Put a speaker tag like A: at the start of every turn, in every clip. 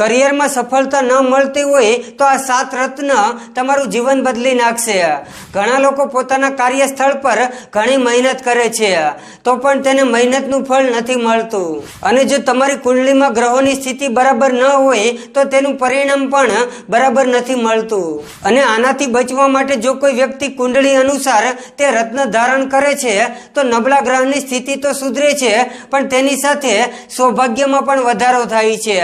A: કરિયરમાં સફળતા ન મળતી હોય તો આ સાત રત્ન તમારું જીવન બદલી નાખશે. ઘણા લોકો પોતાના કાર્યસ્થળ પર ઘણી મહેનત કરે છે, તો પણ તેને મહેનતનું ફળ નથી મળતું. અને જો તમારી કુંડલીમાં ગ્રહોની સ્થિતિ બરાબર ન હોય, તો તેનું પરિણામ પણ બરાબર નથી મળતું. અને આનાથી બચવા માટે જો કોઈ વ્યક્તિ કુંડળી અનુસાર તે રત્ન ધારણ કરે છે, તો નબળા ગ્રહની સ્થિતિ તો સુધરે છે, પણ તેની સાથે સૌભાગ્યમાં પણ વધારો થાય છે.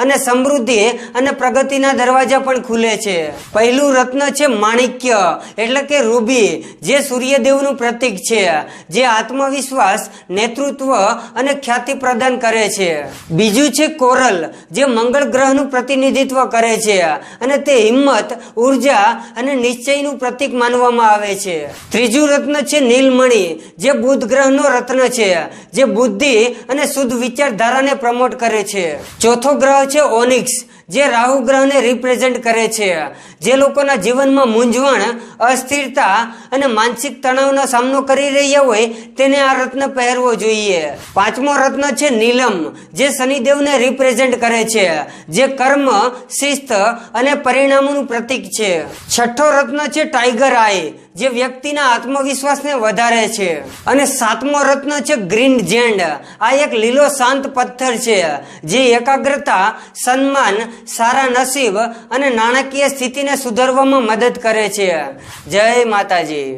A: અને સમૃદ્ધિ અને પ્રગતિના દરવાજા પણ ખુલે છે. પહેલું રત્ન છે માણિક્ય, એટલે કે રૂબી, જે સૂર્યદેવનું પ્રતીક છે, જે આત્મવિશ્વાસ, નેતૃત્વ અને ખ્યાતિ પ્રદાન કરે છે. બીજું છે કોરલ, જે મંગળ ગ્રહનું પ્રતિનિધિત્વ કરે છે અને તે હિંમત, ઊર્જા અને નિશ્ચયનું પ્રતીક માનવામાં આવે છે. ત્રીજું રત્ન છે નીલમણી, જે બુધ ગ્રહનો રત્ન છે, જે બુદ્ધિ અને શુદ્ધ વિચારધારાને પ્રમોટ કરે છે. ચોથો ગ્રહ છે ઓનિક્સ જે રાહુ ગ્રહને રિપ્રેઝેન્ટ કરે છે. જે લોકોના જીવનમાં મૂંઝવણ, અસ્થિરતા અને માનસિક તણાવનો સામનો કરી રહ્યા હોય, તેને આ રત્ન પહેરવો જોઈએ. પાંચમો રત્ન છે નીલમ, જે શનિદેવને રિપ્રેઝેન્ટ કરે છે. જે કર્મ, શિસ્ત અને પરિણામોનું પ્રતીક છે. છઠ્ઠો રત્ન છે ટાઈગર આઈ જે વ્યક્તિના આત્મવિશ્વાસને વધારે છે. અને સાતમો રત્ન છે ગ્રીન જેન્ડ આ એક લીલો શાંત પથ્થર છે, જે એકાગ્રતા સન્માન સારા નસીબ અને નાણાકીય સ્થિતિને સુધારવામાં મદદ કરે છે. જય માતાજી.